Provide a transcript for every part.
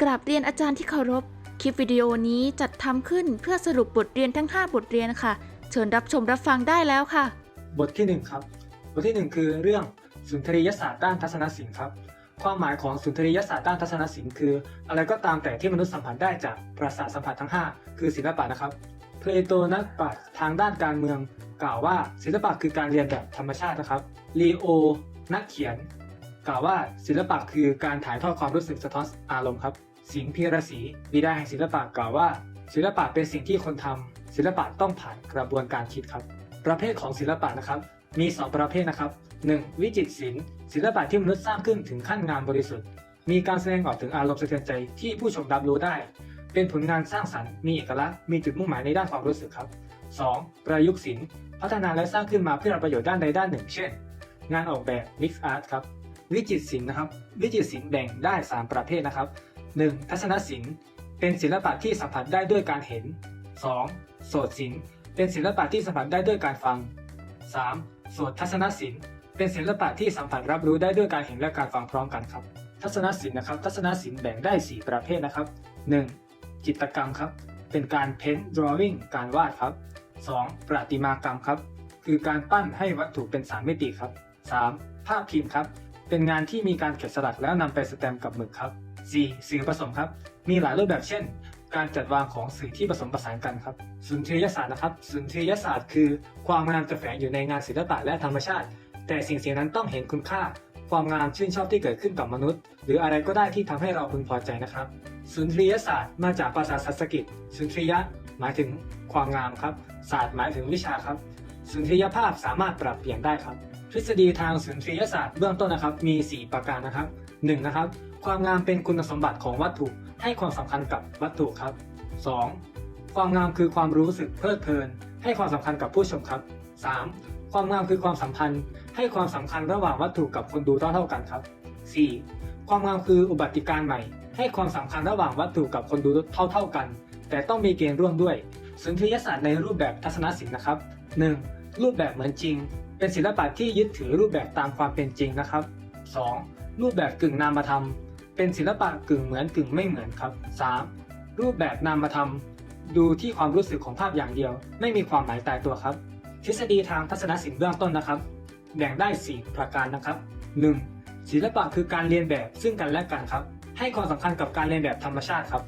กราบเรียนอาจารย์ที่เคารพ คลิปวิดีโอนี้จัดทำขึ้นเพื่อสรุปบทเรียนทั้ง 5 บทเรียนค่ะ เชิญรับชมรับฟังได้แล้วค่ะ บทที่ 1 ครับ บทที่ 1 คือเรื่องสุนทรียศาสตร์ด้านทัศนศิลป์ครับ ความหมายของสุนทรียศาสตร์ด้านทัศนศิลป์คือ อะไรก็ตามแต่ที่มนุษย์สัมผัสได้จากประสาทสัมผัสทั้ง 5 คือศิลปะนะครับ เพลโตนักปรัชญ์ทางด้านการเมือง กล่าวว่าศิลปะคือการเรียนแบบธรรมชาตินะครับ ลีโอ นักเขียน กล่าวว่าศิลปะคือการถ่ายทอดความรู้สึกสะท้อนอารมณ์ครับ สิงห์พีระศรีบิดาแห่งศิลปะกล่าวว่า ศิลปะเป็นสิ่งที่คนทำศิลปะต้องผ่านกระบวนการคิดครับ ประเภทของศิลปะนะครับ มี 2 ประเภทนะครับ 1. วิจิตรศิลป์ศิลปะที่มนุษย์สร้างขึ้นถึงขั้นงามบริสุทธิ์ มีการแสดงออกถึงอารมณ์สะเทือนใจที่ผู้ชมรับรู้ได้ เป็นผลงานสร้างสรรค์มีเอกลักษณ์มีจุดมุ่งหมายในด้านความรู้สึกครับ 2. ประยุกต์ศิลป์พัฒนาและสร้างขึ้นมาเพื่อประโยชน์ด้านใดด้านหนึ่ง เช่น งานออกแบบ Mix Art ครับ วิจิตรศิลป์นะครับ วิจิตรศิลป์แบ่งได้ 3 ประเภทนะครับ 1. ทัศนศิลป์ เป็นศิลปะที่สัมผัสได้ด้วยการเห็น 2. โสตศิลป์ เป็นศิลปะที่สัมผัสได้ด้วยการฟัง 3. โสตทัศนศิลป์ เป็นศิลปะที่สัมผัสรับรู้ได้ด้วยการเห็นและการฟังพร้อมกันครับ ทัศนศิลป์นะครับ ทัศนศิลป์แบ่งได้ 4 ประเภทนะครับ 1. จิตกรรมครับ เป็นการเพ้น drawing การวาดครับ 2. ประติมากรรมครับ คือการปั้นให้วัตถุเป็นสามมิติครับ 3. ภาพพิมพ์ครับ เป็นงานที่มีการแกะสลักแล้วนำไปสแตมป์กับหมึกครับ 4. สื่อผสมครับ มีหลายรูปแบบเช่น การจัดวางของสื่อที่ผสมผสานกันครับ สุนทรียศาสตร์นะครับ สุนทรียศาสตร์คือความงามจะแฝงอยู่ในงานศิลปะและธรรมชาติ แต่สิ่งสิ่งนั้นต้องเห็นคุณค่า ความงามชื่นชอบที่เกิดขึ้นกับมนุษย์ หรืออะไรก็ได้ที่ทำให้เราพึงพอใจนะครับ สุนทรียศาสตร์มาจากภาษาสันสกฤต สุนทรียะ หมายถึงความงามครับ ศาสตร์หมายถึงวิชาครับ สุนทรียภาพสามารถปรับเปลี่ยนได้ครับ ทฤษฎีทางสุนทรียศาสตร์เบื้องต้นนะครับ มี 4 ประการนะครับ 1. นะครับ ความงามเป็นคุณสมบัติของวัตถุให้ความสำคัญกับวัตถุครับ 2. ความงามคือความรู้สึกเพลิดเพลิน ให้ความสำคัญกับผู้ชมครับ 3. ความงามคือความสัมพันธ์ ให้ความสำคัญระหว่างวัตถุกับคนดูเท่าเท่ากันครับ 4. ความงามคืออุบัติการณ์ใหม่ ให้ความสำคัญระหว่างวัตถุกับคนดูเท่าเท่ากัน แต่ต้องมีเกณฑ์ร่วมด้วย สุนทรียศาสตร์ในรูปแบบทัศนศิลป์นะครับ 1. รูปแบบเหมือนจริง เป็นศิลปะที่ยึดถือรูปแบบตามความเป็นจริงนะครับ 2. รูปแบบกึ่งนามธรรม เป็นศิลปะกึ่งเหมือนกึ่งไม่เหมือนครับ 3. รูปแบบนามธรรม ดูที่ความรู้สึกของภาพอย่างเดียว ไม่มีความหมายตายตัวครับ ทฤษฎีทางทัศนศิลป์เบื้องต้นนะครับ แบ่งได้ 4 ประการนะครับ 1. ศิลปะคือการเรียนแบบซึ่งกันและกันครับ ให้ความสำคัญกับการเรียนแบบธรรมชาติครับ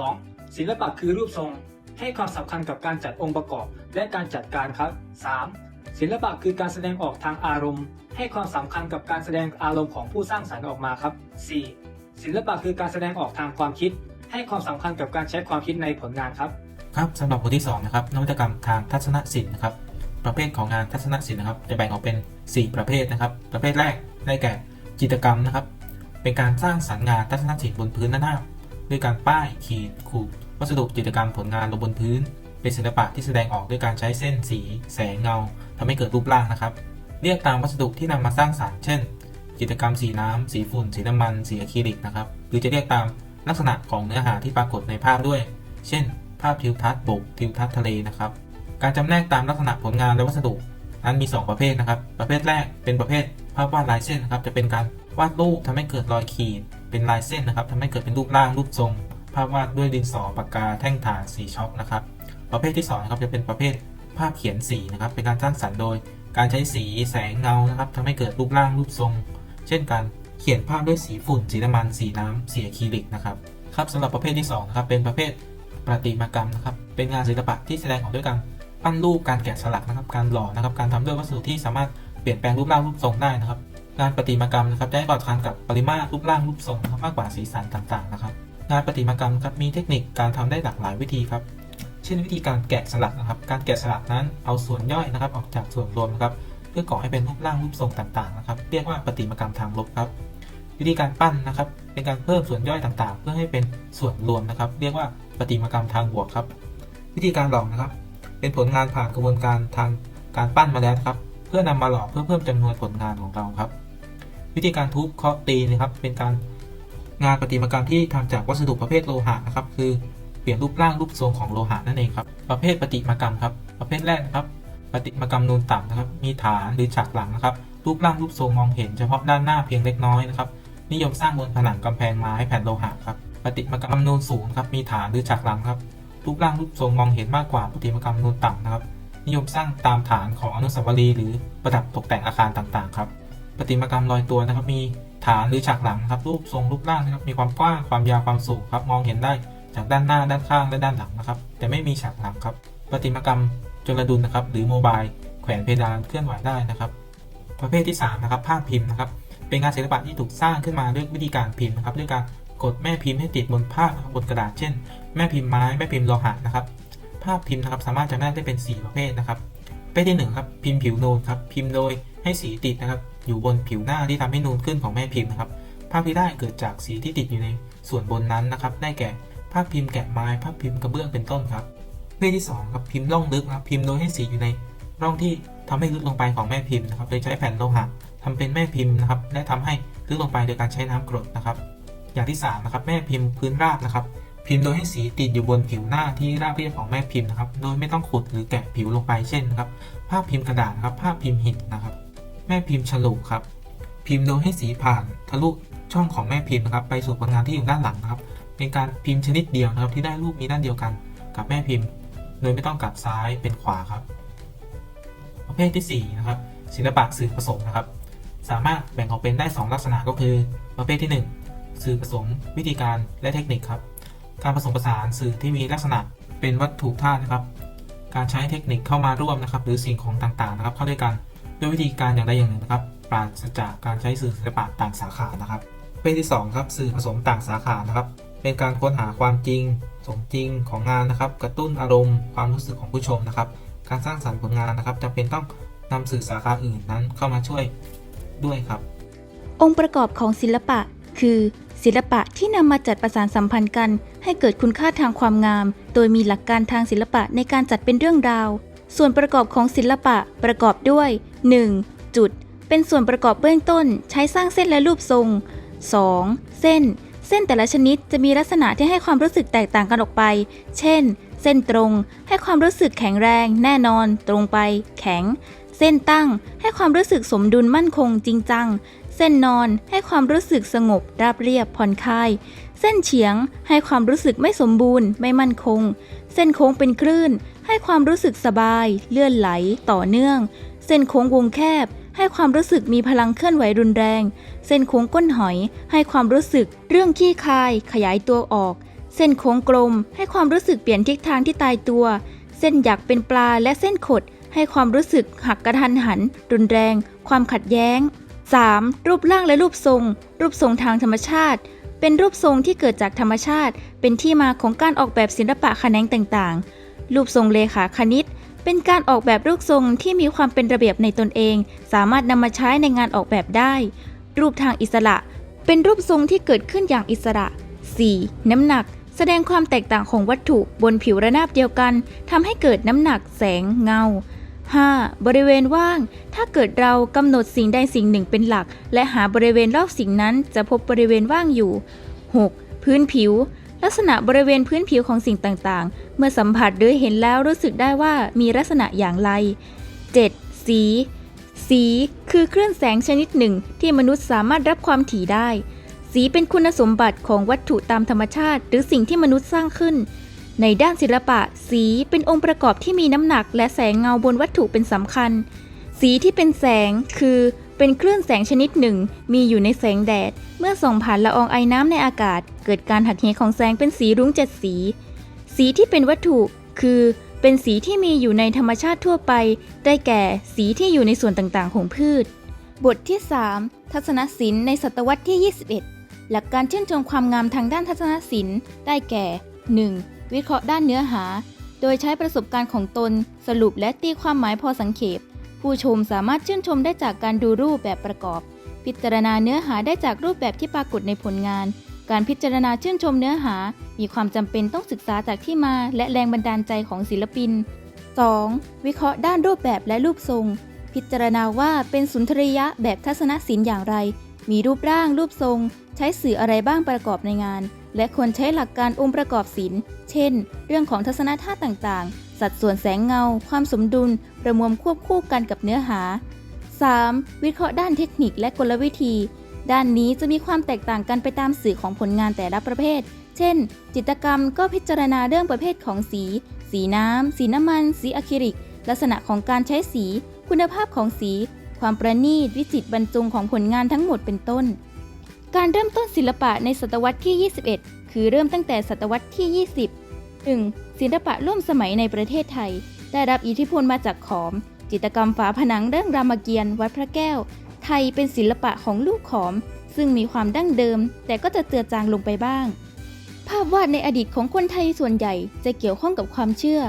2. ศิลปะคือรูปทรง ให้ความสำคัญกับการจัดองค์ประกอบ และการจัดการครับ 3. ศิลปะคือการแสดงออกทางอารมณ์ ให้ความสำคัญกับการแสดงอารมณ์ของผู้สร้างสรรค์ออกมาครับ 4. ศิลปะคือการแสดงออกทางความคิด ให้ความสำคัญกับการใช้ความคิดในผลงานครับครับสำหรับบทที่2นะครับนวัตกรรมทางทัศนศิลป์นะครับ ประเภทของงานทัศนศิลป์นะครับ จะแบ่งออกเป็น 4 ประเภทนะครับ ประเภทแรกได้แก่จิตรกรรมนะครับ เป็นการสร้างสรรค์งานทัศนศิลป์บนพื้นหน้าด้วยการป้ายขีดขูดวัสดุจิตรกรรมผลงานลงบนพื้น เป็นศิลปะที่แสดงออกด้วยการใช้เส้นสี แสงเงา ทำให้เกิดรูปร่างนะครับ เรียกตามวัสดุที่นำมาสร้างสรรค์เช่นจิตรกรรมสีน้ำสีฝุ่น สีน้ำมัน สีอะคริลิกนะครับ หรือจะเรียกตามลักษณะของเนื้อหาที่ปรากฏในภาพด้วย เช่น ภาพทิวทัศน์บกทิวทัศน์ทะเลนะครับ การจำแนกตามลักษณะผลงานและวัสดุนั้นมี 2 ประเภทนะครับ ประเภทแรกเป็นประเภทภาพวาดลายเส้นนะครับ จะเป็นการวาดรูปทำให้เกิดรอยขีด เป็นลายเส้นนะครับทำให้เกิดเป็นรูปร่างรูปทรง ภาพวาดด้วยดินสอปากกาแท่งถ่านสีช็อปนะครับ ประเภทที่2นะครับจะเป็นประเภท ภาพเขียนสีนะครับเป็นการสร้างสรรค์โดย การใช้สีแสงเงานะครับทำให้เกิดรูปร่างรูปทรง เช่นการเขียนภาพด้วยสีฝุ่น สีน้ำมัน สีน้ำสีอะคริลิกนะครับครับสำหรับประเภทที่2นะครับเป็นประเภทประติมากรรมนะครับเป็นงานศิลปะที่แสดงออกด้วยการปั้นรูปการแกะสลักนะครับ การหล่อนะครับการทำด้วยวัสดุที่สามารถเปลี่ยนแปลงรูปร่างรูปทรงได้นะครับงานประติมากรรมนะครับจะให้ความสำคัญกับปริมาตรรูปร่างรูปทรงมากกว่าสีสันต่างๆนะครับงานประติมากรรมครับมีเทคนิคการทำได้หลากหลายวิธีครับ ช่นวิธีการแกะสลักนะครับ การแกะสลักนั้นเอาส่วนย่อยนะครับ ออกจากส่วนรวมนะครับ เพื่อก่อให้เป็นรูปร่างรูปทรงต่างๆนะครับ เรียกว่าประติมากรรมทางลบครับ วิธีการปั้นนะครับ เป็นการเพิ่มส่วนย่อยต่างๆ เพื่อให้เป็นส่วนรวมนะครับ เรียกว่าประติมากรรมทางบวกครับ วิธีการหลอกนะครับ เป็นผลงานผ่านกระบวนการทางการปั้นมาแล้วครับ เพื่อนำมาหลอกเพื่อเพิ่มจำนวนผลงานของเราครับ วิธีการทุบเคาะตีนะครับ เป็นการงานประติมากรรมที่ทำจากวัสดุประเภทโลหะนะครับ คือ ลี่ยนรูปร่างรูปทรงของโลหะนั่นเองครับ ประเภทประติมากรรมครับ ประเภทแรกครับประติมากรรมนูนต่ำนะครับ มีฐานหรือฉากหลังนะครับ รูปร่างรูปทรงมองเห็นเฉพาะด้านหน้าเพียงเล็กน้อยนะครับ นิยมสร้างบนผนังกำแพงไม้แผ่นโลหะครับประติมากรรมนูนสูงครับ มีฐานหรือฉากหลังครับ รูปร่างรูปทรงมองเห็นมากกว่าประติมากรรมนูนต่ำนะครับ นิยมสร้างตามฐานของอนุสาวรีย์หรือประดับตกแต่งอาคารต่างๆ ครับประติมากรรมลอยตัวนะครับ มีฐานหรือฉากหลังครับ รูปทรงรูปร่างนะครับ มีความกว้าง ความยาว ความสูงครับ มองเห็นได้ จากด้านหน้าด้านข้างและด้านหลังนะครับ แต่ไม่มีฉากหลังครับประติมากรรมจลดุลนะครับ หรือโมบายแขวนเพดานเคลื่อนไหวได้นะครับ ประเภทที่สามนะครับภาพพิมพ์นะครับ เป็นงานศิลปะที่ถูกสร้างขึ้นมาด้วยวิธีการพิมพ์นะครับด้วยการกดแม่พิมพ์ให้ติดบนภาพบบนกระดาษเช่น แม่พิมพ์ไม้แม่พิมพ์โลหะนะครับ ภาพพิมพ์นะครับสามารถจำแนกได้เป็น 4 ประเภทนะครับประเภทที่1ครับพิมพ์ผิวนูนครับพิมพ์โดยให้สีติดนะครับอยู่บนผิวหน้าที่ทำให้นูนขึ้นของแม่พิมพ์นะครับภาพที่ได้เกิดจากสีที่ติดอยู่ในส่วนบนนั้นนะครับได้แก่ ภาพพิมพ์แกะไม้ภาพพิมพ์กระเบื้องเป็นต้นครับประเภทที่2ครับพิมพ์ร่องลึกครับพิมพ์โดยให้สีอยู่ในร่องที่ทำให้ลึกลงไปของแม่พิมพ์นะครับโดยใช้แผ่นโลหะทำเป็นแม่พิมพ์นะครับและทำให้ลึกลงไปโดยการใช้น้ำกรดนะครับ อย่างที่3นะครับแม่พิมพ์พื้นราบนะครับ พิมพ์โดยให้สีติดอยู่บนผิวหน้าที่ราบเรียบของแม่พิมพ์นะครับโดยไม่ต้องขุดหรือแกะผิวลงไปเช่นนะครับภาพพิมพ์กระดาษครับภาพพิมพ์หินนะครับ แม่พิมพ์ฉลุครับ พิมพ์โดยให้สีผ่านทะลุช่องของแม่พิมพ์นะครับไปสู่ผลงานที่อยู่ด้านหลังนะครับ เป็นการพิมพ์ชนิดเดียวนะครับ ที่ได้รูปมีด้านเดียวกันกับแม่พิมพ์ โดยไม่ต้องกลับซ้ายเป็นขวาครับ ประเภทที่สี่นะครับศิลปะสื่อผสมนะครับ สามารถแบ่งออกเป็นได้ 2 ลักษณะก็คือ ประเภทที่ 1 สื่อผสม วิธีการและเทคนิคครับการผสมผสานสื่อที่มีลักษณะเป็นวัตถุธาตุนะครับ การใช้เทคนิคเข้ามาร่วมนะครับ หรือสิ่งของต่างๆนะครับ เข้าด้วยกันด้วยวิธีการอย่างใดอย่างหนึ่งนะครับ ปราศจากการใช้สื่อศิลปะต่างสาขานะครับประเภทที่สองครับสื่อผสมต่างสาขานะครับ เป็นการค้นหาความจริง สมจริงของงานนะครับ กระตุ้นอารมณ์ความรู้สึกของผู้ชมนะครับ การสร้างสรรค์ผลงานนะครับจำเป็นต้องนำสื่อสาขาอื่นนั้นเข้ามาช่วยด้วยครับ องค์ประกอบของศิลปะ คือ ศิลปะที่นำมาจัดประสานสัมพันธ์กัน ให้เกิดคุณค่าทางความงาม โดยมีหลักการทางศิลปะในการจัดเป็นเรื่องราว ส่วนประกอบของศิลปะประกอบด้วย 1. จุด เป็นส่วนประกอบเบื้องต้น ใช้สร้างเส้นและรูปทรง 2. เส้น เส้นแต่ละชนิดจะมีลักษณะที่ให้ความรู้สึกแตกต่างกันออกไป เช่น เส้นตรง ให้ความรู้สึกแข็งแรง แน่นอน ตรงไป แข็ง เส้นตั้ง ให้ความรู้สึกสมดุลมั่นคงจริงจัง เส้นนอน ให้ความรู้สึกสงบ ราบเรียบ ผ่อนคลาย เส้นเฉียง ให้ความรู้สึกไม่สมบูรณ์ ไม่มั่นคง เส้นโค้งเป็นคลื่น ให้ความรู้สึกสบาย เลื่อนไหล ต่อเนื่อง เส้นโค้งวงแคบ ให้ความรู้สึกมีพลังเคลื่อนไหวรุนแรง เส้นโค้งก้นหอย ให้ความรู้สึกเรื่องขี้คาย ขยายตัวออก เส้นโค้งกลม ให้ความรู้สึกเปลี่ยนทิศทางที่ตายตัว เส้นหยักเป็นปลาและเส้นขด ให้ความรู้สึกหักกระทันหัน รุนแรง ความขัดแย้ง 3. รูปร่างและรูปทรง รูปทรงทางธรรมชาติ เป็นรูปทรงที่เกิดจากธรรมชาติ เป็นที่มาของการออกแบบศิลปะแขนงต่างๆ รูปทรงเลขาคณิต เป็นการออกแบบรูปทรงที่มีความเป็นระเบียบในตนเอง สามารถนำมาใช้ในงานออกแบบได้ รูปทางอิสระ เป็นรูปทรงที่เกิดขึ้นอย่างอิสระ 4. น้ำหนัก แสดงความแตกต่างของวัตถุบนผิวระนาบเดียวกันทำให้เกิดน้ำหนัก แสง เงา 5. บริเวณว่าง ถ้าเกิดเรากำหนดสิ่งใดสิ่งหนึ่งเป็นหลัก และหาบริเวณรอบสิ่งนั้นจะพบบริเวณว่างอยู่ 6. พื้นผิว ลักษณะบริเวณพื้นผิวของสิ่งต่างๆ เมื่อสัมผัสหรือเห็นแล้วรู้สึกได้ว่ามีลักษณะอย่างไร 7. สี สีคือคลื่นแสงชนิดหนึ่งที่มนุษย์สามารถรับความถี่ได้ สีเป็นคุณสมบัติของวัตถุตามธรรมชาติ หรือสิ่งที่มนุษย์สร้างขึ้น ในด้านศิลปะ สีเป็นองค์ประกอบที่มีน้ำหนักและแสงเงาบนวัตถุเป็นสำคัญ สีที่เป็นแสงคือ เป็นคลื่นแสงชนิดหนึ่ง มีอยู่ในแสงแดด เมื่อส่องผ่านละอองไอน้ำในอากาศ เกิดการหักเหของแสงเป็นสีรุ้งเจ็ดสี สีที่เป็นวัตถุ คือ เป็นสีที่มีอยู่ในธรรมชาติทั่วไป ได้แก่สีที่อยู่ในส่วนต่างๆ ของพืช บทที่ 3 ทัศนศิลป์ในศตวรรษที่ 21 หลักการชื่นชมความงามทางด้านทัศนศิลป์ ได้แก่ 1. วิเคราะห์ด้านเนื้อหา โดยใช้ประสบการณ์ของตน สรุปและตีความหมายพอสังเขป ผู้ชมสามารถชื่นชมได้จากการดูรูปแบบประกอบ พิจารณาเนื้อหาได้จากรูปแบบที่ปรากฏในผลงาน การพิจารณาชื่นชมเนื้อหา มีความจำเป็นต้องศึกษาจากที่มาและแรงบันดาลใจของศิลปิน 2. วิเคราะห์ด้านรูปแบบและรูปทรง พิจารณาว่าเป็นสุนทรียะแบบทัศนศิลป์อย่างไร มีรูปร่างรูปทรง ใช้สื่ออะไรบ้างประกอบในงาน และควรใช้หลักการองค์ประกอบศิลป์ เช่น เรื่องของทัศนธาตุต่างๆ สัดส่วนแสงเงา ความสมดุล ประมวลควบคู่กันกับเนื้อหา 3. วิเคราะห์ด้านเทคนิคและกลวิธี ด้านนี้จะมีความแตกต่างกันไปตามสื่อของผลงานแต่ละประเภท เช่น จิตรกรรมก็พิจารณาเรื่องประเภทของสี สีน้ำ สีน้ำมัน สีอะคริลิก ลักษณะของการใช้สี คุณภาพของสี ความประณีต วิจิตรบรรจงของผลงานทั้งหมดเป็นต้น การเริ่มต้นศิลปะในศตวรรษที่ 21 คือเริ่มตั้งแต่ศตวรรษที่ 20 1. ศิลปะร่วมสมัยในประเทศไทย ได้รับอิทธิพลมาจากขอม จิตรกรรมฝาผนังเรื่องรามเกียรติ์วัดพระแก้ว ไทยเป็นศิลปะของลูกขอม ซึ่งมีความดั้งเดิม แต่ก็จะเจือจางลงไปบ้าง ภาพวาดในอดีตของคนไทยส่วนใหญ่จะเกี่ยวข้องกับความเชื่อ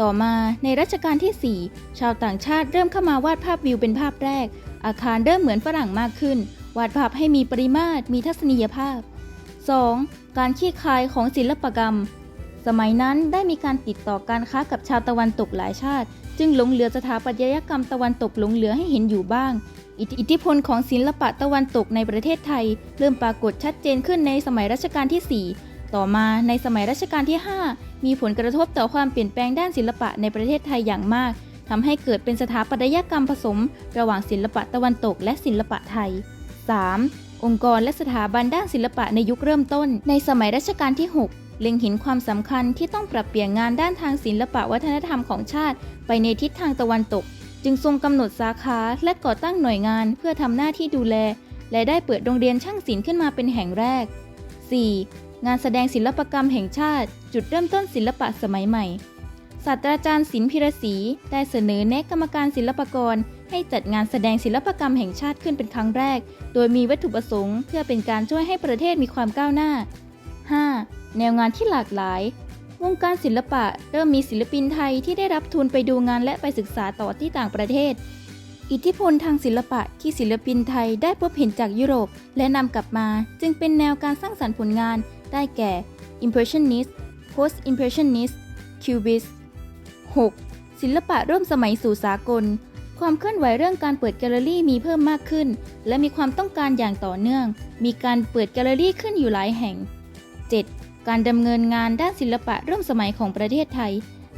ต่อมาในรัชกาลที่ 4 ชาวต่างชาติเริ่มเข้ามาวาดภาพวิวเป็นภาพแรก อาคารเริ่มเหมือนฝรั่งมากขึ้น วาดภาพให้มีปริมาตรมีทัศนียภาพ 2. การขี้คายของศิลปกรรม สมัยนั้นได้มีการติดต่อการค้ากับชาวตะวันตกหลายชาติ จึงหลงเหลือสถาปัตยกรรมตะวันตกหลงเหลือให้เห็นอยู่บ้าง อิทธิพลของศิลปะตะวันตกในประเทศไทย เริ่มปรากฏชัดเจนขึ้นในสมัยรัชกาลที่ 4 ต่อมาในสมัยรัชกาลที่ 5 มีผลกระทบต่อความเปลี่ยนแปลงด้านศิลปะในประเทศไทยอย่างมากทำให้เกิดเป็นสถาปัตยกรรมผสม ระหว่างศิลปะตะวันตกและศิลปะไทย 3. องค์กรและสถาบันด้านศิลปะในยุคเริ่มต้น ในสมัยรัชกาลที่ 6 เล็งเห็นความสำคัญที่ต้องปรับเปลี่ยนงานด้านทางศิลปะวัฒนธรรมของชาติ ไปในทิศทางตะวันตก จึงทรงกำหนดสาขาและก่อตั้งหน่วยงานเพื่อทำหน้าที่ดูแล และได้เปิดโรงเรียนช่างศิลป์ขึ้นมาเป็นแห่งแรก 4. งานแสดงศิลปกรรมแห่งชาติ จุดเริ่มต้นศิลปะสมัยใหม่ศาสตราจารย์ศิลป์พิรศรีได้เสนอแนะกรรมการศิลปกรให้จัดงานแสดงศิลปกรรมแห่งชาติขึ้นเป็นครั้งแรก โดยมีวัตถุประสงค์ เพื่อเป็นการช่วยให้ประเทศมีความก้าวหน้า 5. แนวงานที่หลากหลาย วงการศิลปะเริ่มมีศิลปินไทยที่ได้รับทุนไปดูงานและไปศึกษาต่อที่ต่างประเทศ อิทธิพลทางศิลปะที่ศิลปินไทยได้พบเห็นจากยุโรป และนำกลับมาจึงเป็นแนวการสร้างสรรค์ผลงาน ได้แก่ Impressionist Post Impressionist Cubist 6. ศิลปะร่วมสมัยสู่สากล ความเคลื่อนไหวเรื่องการเปิดแกลเลอรี่มีเพิ่มมากขึ้น และมีความต้องการอย่างต่อเนื่อง มีการเปิดแกลเลอรี่ขึ้นอยู่หลายแห่ง 7. การดำเนินงานด้านศิลปะร่วมสมัยของประเทศไทย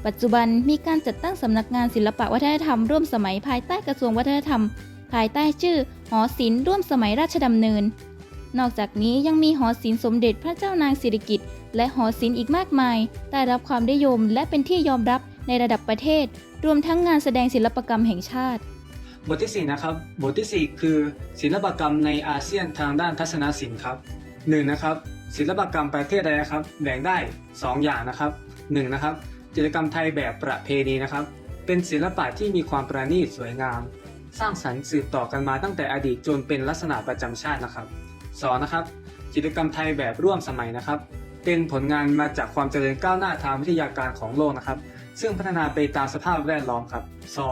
ปัจจุบันมีการจัดตั้งสำนักงานศิลปะวัฒนธรรมร่วมสมัยภายใต้กระทรวงวัฒนธรรม ภายใต้ชื่อ หอศิลป์ร่วมสมัยราชดำเนิน นอกจากนี้ยังมีหอศิลป์สมเด็จพระเจ้านางสิริกิติ์และหอศิลป์อีกมากมาย ได้รับความนิยมและเป็นที่ยอมรับในระดับประเทศ รวมทั้งงานแสดงศิลปกรรมแห่งชาติ บทที่ 4 นะครับ บทที่ 4 คือ ศิลปกรรมในอาเซียนทางด้านทัศนศิลป์ครับ 1. นะครับ ศิลปกรรมประเทศใดนะครับ แบ่งได้ 2 อย่างนะครับ 1. นะครับจิตรกรรมไทยแบบประเพณีนะครับ เป็นศิลปะที่มีความประณีตสวยงาม สร้างสรรค์สืบต่อกันมาตั้งแต่อดีตจนเป็นลักษณะประจำชาตินะครับ 2. นะครับจิตรกรรมไทยแบบร่วมสมัยนะครับ เป็นผลงานมาจากความเจริญก้าวหน้าทางวิทยาการของโลกนะครับ ซึ่งพัฒนาไปตามสภาพแวดล้อมครับ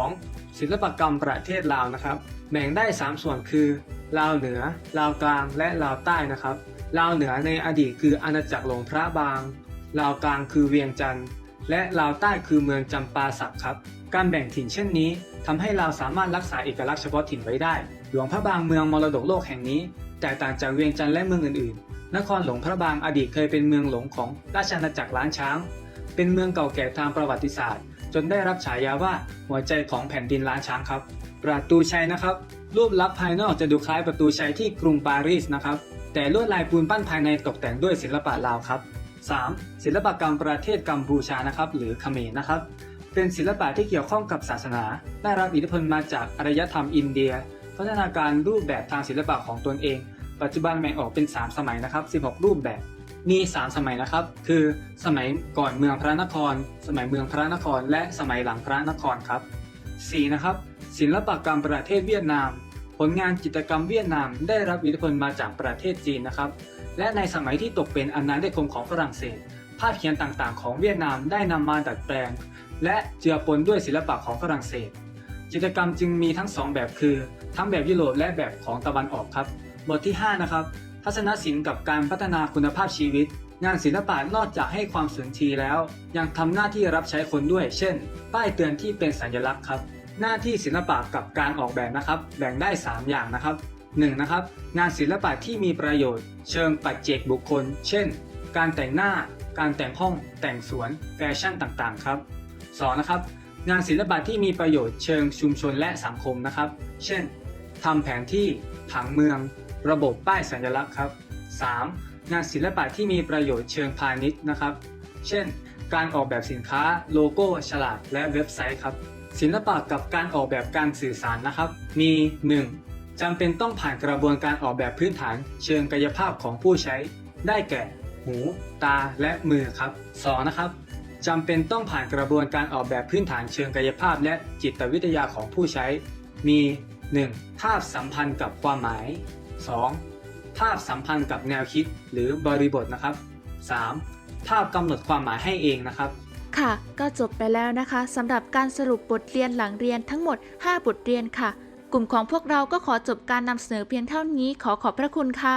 2. ศิลปกรรมประเทศลาวนะครับ แบ่งได้ 3 ส่วนคือ ลาวเหนือ ลาวกลาง และลาวใต้นะครับ ลาวเหนือในอดีตคืออาณาจักรหลวงพระบาง ลาวกลางคือเวียงจันทร์ และลาวใต้คือเมืองจำปาสักครับ การแบ่งถิ่นเช่นนี้ทำให้ลาวสามารถรักษาเอกลักษณ์เฉพาะถิ่นไว้ได้ หลวงพระบางเมืองมรดกโลกแห่งนี้แตกต่างจากเวียงจันทร์และเมืองอื่นๆ นครหลวงพระบางอดีตเคยเป็นเมืองหลวงของราชอาณาจักรล้านช้าง เป็นเมืองเก่าแก่ทางประวัติศาสตร์ จนได้รับฉายาว่าหัวใจของแผ่นดินล้านช้างครับ ประตูชัยนะครับ รูปลักษณ์ภายนอกจะดูคล้ายประตูชัยที่กรุงปารีสนะครับ แต่ลวดลายปูนปั้นภายในตกแต่งด้วยศิลปะลาวครับ 3. ศิลปกรรมประเทศกัมพูชานะครับหรือเขมรนะครับ เป็นศิลปะที่เกี่ยวข้องกับศาสนา ได้รับอิทธิพลมาจากอารยธรรมอินเดีย พัฒนาการรูปแบบทางศิลปะของตนเอง ปัจจุบันแบ่งออกเป็น 3 สมัยนะครับ 16 รูปแบบ มี 3 สมัยนะครับ คือสมัยก่อนเมืองพระนคร สมัยเมืองพระนคร และสมัยหลังพระนครครับ 4. นะครับศิลปกรรมประเทศเวียดนาม ผลงานจิตรกรรมเวียดนามได้รับอิทธิพลมาจากประเทศจีนนะครับ และในสมัยที่ตกเป็นอาณานิคมของฝรั่งเศส ภาพเขียนต่างๆ ของเวียดนามได้นำมาดัดแปลง และเจือปนด้วยศิลปะของฝรั่งเศส จิตรกรรมจึงมีทั้ง 2 แบบคือ ทั้งแบบยุโรปและแบบของตะวันออกครับ บทที่ 5 นะครับ ทัศนศิลป์กับการพัฒนาคุณภาพชีวิต งานศิลปะนอกจากให้ความสนทีแล้ว ยังทำหน้าที่รับใช้คนด้วย เช่น ป้ายเตือนที่เป็นสัญลักษณ์ครับ หน้าที่ศิลปะกับการออกแบบนะครับ แบ่งได้ 3 อย่างนะครับ 1. นะครับ งานศิลปะที่มีประโยชน์ เชิงปัจเจกบุคคล เช่น การแต่งหน้า การแต่งห้อง แต่งสวน แฟชั่นต่างๆ ครับ 2. นะครับ งานศิลปะที่มีประโยชน์เชิงชุมชนและสังคมนะครับ เช่นทำแผนที่ผังเมือง ระบบป้ายสัญลักษณ์ครับ 3. งานศิลปะที่มีประโยชน์เชิงพาณิชย์นะครับ เช่น การออกแบบสินค้า โลโก้ ฉลาก และเว็บไซต์ครับ ศิลปะกับการออกแบบการสื่อสารนะครับ มี 1. จำเป็นต้องผ่านกระบวนการออกแบบพื้นฐาน เชิงกายภาพของผู้ใช้ ได้แก่ หู ตาและมือครับ 2. นะครับจำเป็นต้องผ่านกระบวนการออกแบบพื้นฐานเชิงกายภาพและจิตวิทยาของผู้ใช้ มี 1. ภาพสัมพันธ์กับความหมาย 2. ภาพสัมพันธ์กับแนวคิดหรือบริบทนะครับ 3. ภาพกำหนดความหมายให้เองนะครับ ค่ะ ก็จบไปแล้วนะคะสำหรับการสรุปบทเรียนหลังเรียนทั้งหมด 5 บทเรียนค่ะ กลุ่มของพวกเราก็ขอจบการนำเสนอเพียงเท่านี้ขอขอบพระคุณค่ะ